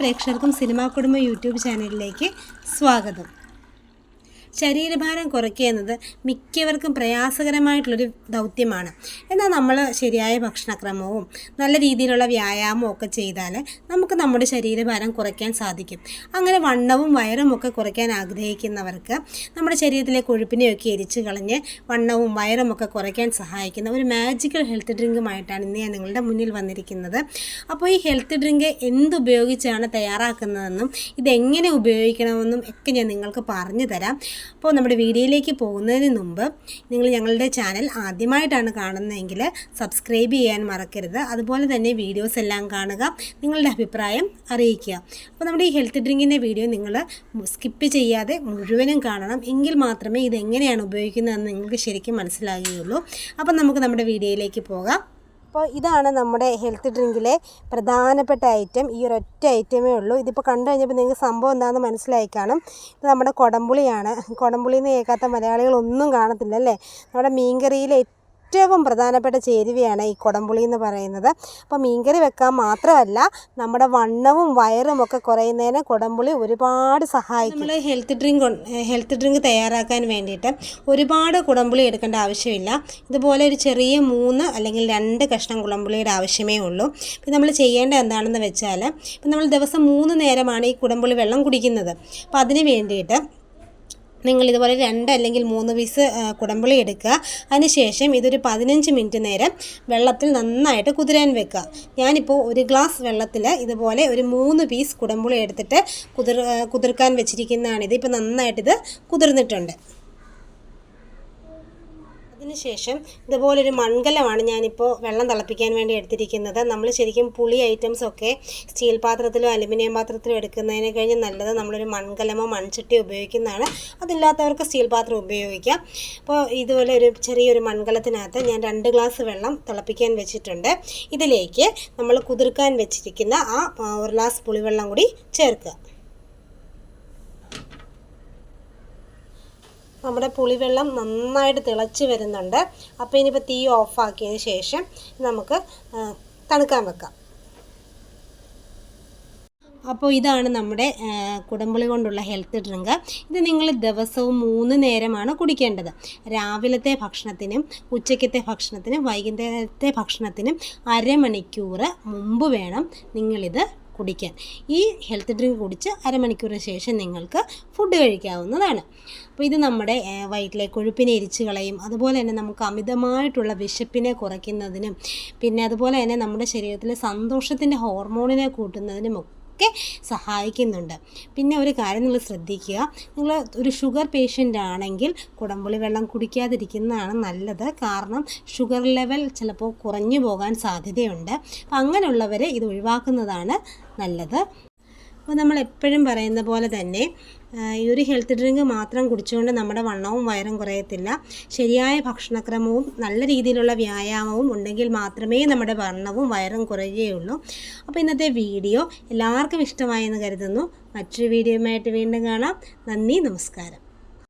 പ്രേക്ഷകർക്കും സിനിമാ കുടുംബ യൂട്യൂബ് ചാനലിലേക്ക് സ്വാഗതം. ശരീരഭാരം കുറയ്ക്കുക എന്നത് മിക്കവർക്കും പ്രയാസകരമായിട്ടുള്ളൊരു ദൗത്യമാണ്. എന്നാൽ നമ്മൾ ശരിയായ ഭക്ഷണക്രമവും നല്ല രീതിയിലുള്ള വ്യായാമവും ഒക്കെ ചെയ്താൽ നമുക്ക് നമ്മുടെ ശരീരഭാരം കുറയ്ക്കാൻ സാധിക്കും. അങ്ങനെ വണ്ണവും വയറും ഒക്കെ കുറയ്ക്കാൻ ആഗ്രഹിക്കുന്നവർക്ക് നമ്മുടെ ശരീരത്തിലെ കൊഴുപ്പിനെയൊക്കെ എരിച്ചു കളഞ്ഞ് വണ്ണവും വയറും ഒക്കെ കുറയ്ക്കാൻ സഹായിക്കുന്ന ഒരു മാജിക്കൽ ഹെൽത്ത് ഡ്രിങ്കുമായിട്ടാണ് ഇന്ന് ഞാൻ നിങ്ങളുടെ മുന്നിൽ വന്നിരിക്കുന്നത്. അപ്പോൾ ഈ ഹെൽത്ത് ഡ്രിങ്ക് എന്തുപയോഗിച്ചാണ് തയ്യാറാക്കുന്നതെന്നും ഇതെങ്ങനെ ഉപയോഗിക്കണമെന്നും ഒക്കെ ഞാൻ നിങ്ങൾക്ക് പറഞ്ഞു തരാം. അപ്പോൾ നമ്മുടെ വീഡിയോയിലേക്ക് പോകുന്നതിന് മുമ്പ് നിങ്ങൾ ഞങ്ങളുടെ ചാനൽ ആദ്യമായിട്ടാണ് കാണുന്നതെങ്കിൽ സബ്സ്ക്രൈബ് ചെയ്യാൻ മറക്കരുത്. അതുപോലെ തന്നെ വീഡിയോസ് എല്ലാം കാണുക നിങ്ങളുടെ അഭിപ്രായം അറിയിക്കുക. അപ്പോൾ നമ്മുടെ ഈ ഹെൽത്ത് ഡ്രിങ്കിന്റെ വീഡിയോ നിങ്ങൾ സ്കിപ്പ് ചെയ്യാതെ മുഴുവനും കാണണം. എങ്കിൽ മാത്രമേ ഇതെങ്ങനെയാണ് ഉപയോഗിക്കുന്നതെന്ന് നിങ്ങൾക്ക് ശരിക്കും മനസ്സിലാകുകയുള്ളൂ. അപ്പോൾ നമുക്ക് നമ്മുടെ വീഡിയോയിലേക്ക് പോകാം. അപ്പോൾ ഇതാണ് നമ്മുടെ ഹെൽത്ത് ഡ്രിങ്കിലെ പ്രധാനപ്പെട്ട ഐറ്റം. ഈ ഒരൊറ്റ ഐറ്റമേ ഉള്ളൂ. ഇതിപ്പോൾ കണ്ടു കഴിഞ്ഞപ്പോൾ നിങ്ങൾക്ക് സംഭവം എന്താണെന്ന് മനസ്സിലായി കാണും. ഇത് നമ്മുടെ കുടംപുളിയാണ്. കുടംപുളി എന്ന് കേൾക്കാത്ത മലയാളികളൊന്നും കാണത്തില്ല അല്ലേ? നമ്മുടെ മീൻകറിയിലെ ഏറ്റവും പ്രധാനപ്പെട്ട ചേരുവയാണ് ഈ കുടംപുളി എന്ന് പറയുന്നത്. അപ്പോൾ മീൻകറി വെക്കാൻ മാത്രമല്ല നമ്മുടെ വണ്ണവും വയറും ഒക്കെ കുറയുന്നതിന് കുടംപുളി ഒരുപാട് സഹായിക്കും. നമ്മൾ ഹെൽത്ത് ഡ്രിങ്ക് ഹെൽത്ത് ഡ്രിങ്ക് തയ്യാറാക്കാൻ വേണ്ടിയിട്ട് ഒരുപാട് കുടംപുളി എടുക്കേണ്ട ആവശ്യമില്ല. ഇതുപോലെ ഒരു ചെറിയ മൂന്ന് അല്ലെങ്കിൽ രണ്ട് കഷ്ണം കുടംപുളിയുടെ ആവശ്യമേ ഉള്ളൂ. ഇപ്പം നമ്മൾ ചെയ്യേണ്ട എന്താണെന്ന് വെച്ചാൽ ഇപ്പം നമ്മൾ ദിവസം മൂന്ന് നേരമാണ് ഈ കുടംപുളി വെള്ളം കുടിക്കുന്നത്. അപ്പോൾ അതിന് വേണ്ടിയിട്ട് നിങ്ങൾ ഇതുപോലെ രണ്ട് അല്ലെങ്കിൽ മൂന്ന് പീസ് കുടമ്പുളി എടുക്കുക. അതിനുശേഷം ഇതൊരു പതിനഞ്ച് മിനിറ്റ് നേരം വെള്ളത്തിൽ നന്നായിട്ട് കുതിരാൻ വെക്കുക. ഞാനിപ്പോൾ ഒരു ഗ്ലാസ് വെള്ളത്തിൽ ഇതുപോലെ ഒരു മൂന്ന് പീസ് കുടംപുളി എടുത്തിട്ട് കുതിർ കുതിർക്കാൻ വെച്ചിരിക്കുന്നതാണിത്. ഇപ്പോൾ നന്നായിട്ടിത് കുതിർന്നിട്ടുണ്ട്. അതിനുശേഷം ഇതുപോലൊരു മൺകലമാണ് ഞാനിപ്പോൾ വെള്ളം തിളപ്പിക്കാൻ വേണ്ടി എടുത്തിരിക്കുന്നത്. നമ്മൾ ശരിക്കും പുളി ഐറ്റംസ് ഒക്കെ സ്റ്റീൽ പാത്രത്തിലോ അലുമിനിയം പാത്രത്തിലോ എടുക്കുന്നതിന് കഴിഞ്ഞ് നല്ലത് നമ്മളൊരു മൺകലമോ മൺചട്ടിയോ ഉപയോഗിക്കുന്നതാണ്. അതില്ലാത്തവർക്ക് സ്റ്റീൽ പാത്രം ഉപയോഗിക്കാം. അപ്പോൾ ഇതുപോലെ ഒരു ചെറിയൊരു മൺകലത്തിനകത്ത് ഞാൻ രണ്ട് ഗ്ലാസ് വെള്ളം തിളപ്പിക്കാൻ വെച്ചിട്ടുണ്ട്. ഇതിലേക്ക് നമ്മൾ കുതിർക്കാൻ വെച്ചിരിക്കുന്ന ആ ഒരു ഗ്ലാസ് പുളിവെള്ളം കൂടി ചേർക്കുക. നമ്മുടെ പുളിവെള്ളം നന്നായിട്ട് തിളച്ച് വരുന്നുണ്ട്. അപ്പോൾ ഇനിയിപ്പോൾ തീ ഓഫാക്കിയതിന് ശേഷം നമുക്ക് തണുക്കാൻ വെക്കാം. അപ്പോൾ ഇതാണ് നമ്മുടെ കുടമ്പുളി കൊണ്ടുള്ള ഹെൽത്ത് ഡ്രിങ്ക് ഇത് നിങ്ങൾ ദിവസവും മൂന്ന് നേരമാണ് കുടിക്കേണ്ടത്. രാവിലത്തെ ഭക്ഷണത്തിനും ഉച്ചയ്ക്കത്തെ ഭക്ഷണത്തിനും വൈകുന്നേരത്തെ ഭക്ഷണത്തിനും അരമണിക്കൂർ മുമ്പ് വേണം നിങ്ങളിത് കുടിക്കാൻ. ഈ ഹെൽത്ത് ഡ്രിങ്ക് കുടിച്ച് അരമണിക്കൂറിന് ശേഷം നിങ്ങൾക്ക് ഫുഡ് കഴിക്കാവുന്നതാണ്. അപ്പോൾ ഇത് നമ്മുടെ വയറ്റിലെ കൊഴുപ്പിനെ എരിച്ചു കളയും. അതുപോലെ തന്നെ നമുക്ക് അമിതമായിട്ടുള്ള വിശപ്പിനെ കുറയ്ക്കുന്നതിനും പിന്നെ അതുപോലെ തന്നെ നമ്മുടെ ശരീരത്തിലെ സന്തോഷത്തിന്റെ ഹോർമോണിനെ കൂട്ടുന്നതിനും ഒക്കെ സഹായിക്കുന്നുണ്ട്. പിന്നെ ഒരു കാര്യം നിങ്ങൾ ശ്രദ്ധിക്കുക. നിങ്ങൾ ഒരു ഷുഗർ പേഷ്യന്റ് ആണെങ്കിൽ കുടംപുളി വെള്ളം കുടിക്കാതിരിക്കുന്നതാണ് നല്ലത്. കാരണം ഷുഗർ ലെവൽ ചിലപ്പോൾ കുറഞ്ഞു പോകാൻ സാധ്യതയുണ്ട്. അപ്പം അങ്ങനെയുള്ളവരെ ഇത് ഒഴിവാക്കുന്നതാണ് നല്ലത്. അപ്പോൾ നമ്മൾ എപ്പോഴും പറയുന്ന പോലെ തന്നെ ഈ ഒരു ഹെൽത്ത് ഡ്രിങ്ക് മാത്രം കുടിച്ചുകൊണ്ട് നമ്മുടെ വണ്ണവും വയറും കുറയത്തില്ല. ശരിയായ ഭക്ഷണക്രമവും നല്ല രീതിയിലുള്ള വ്യായാമവും ഉണ്ടെങ്കിൽ മാത്രമേ നമ്മുടെ വണ്ണവും വയറും കുറയുകയുള്ളൂ. അപ്പോൾ ഇന്നത്തെ വീഡിയോ എല്ലാവർക്കും ഇഷ്ടമായെന്ന് കരുതുന്നു. മറ്റൊരു വീഡിയോയുമായിട്ട് വീണ്ടും കാണാം. നന്ദി നമസ്കാരം.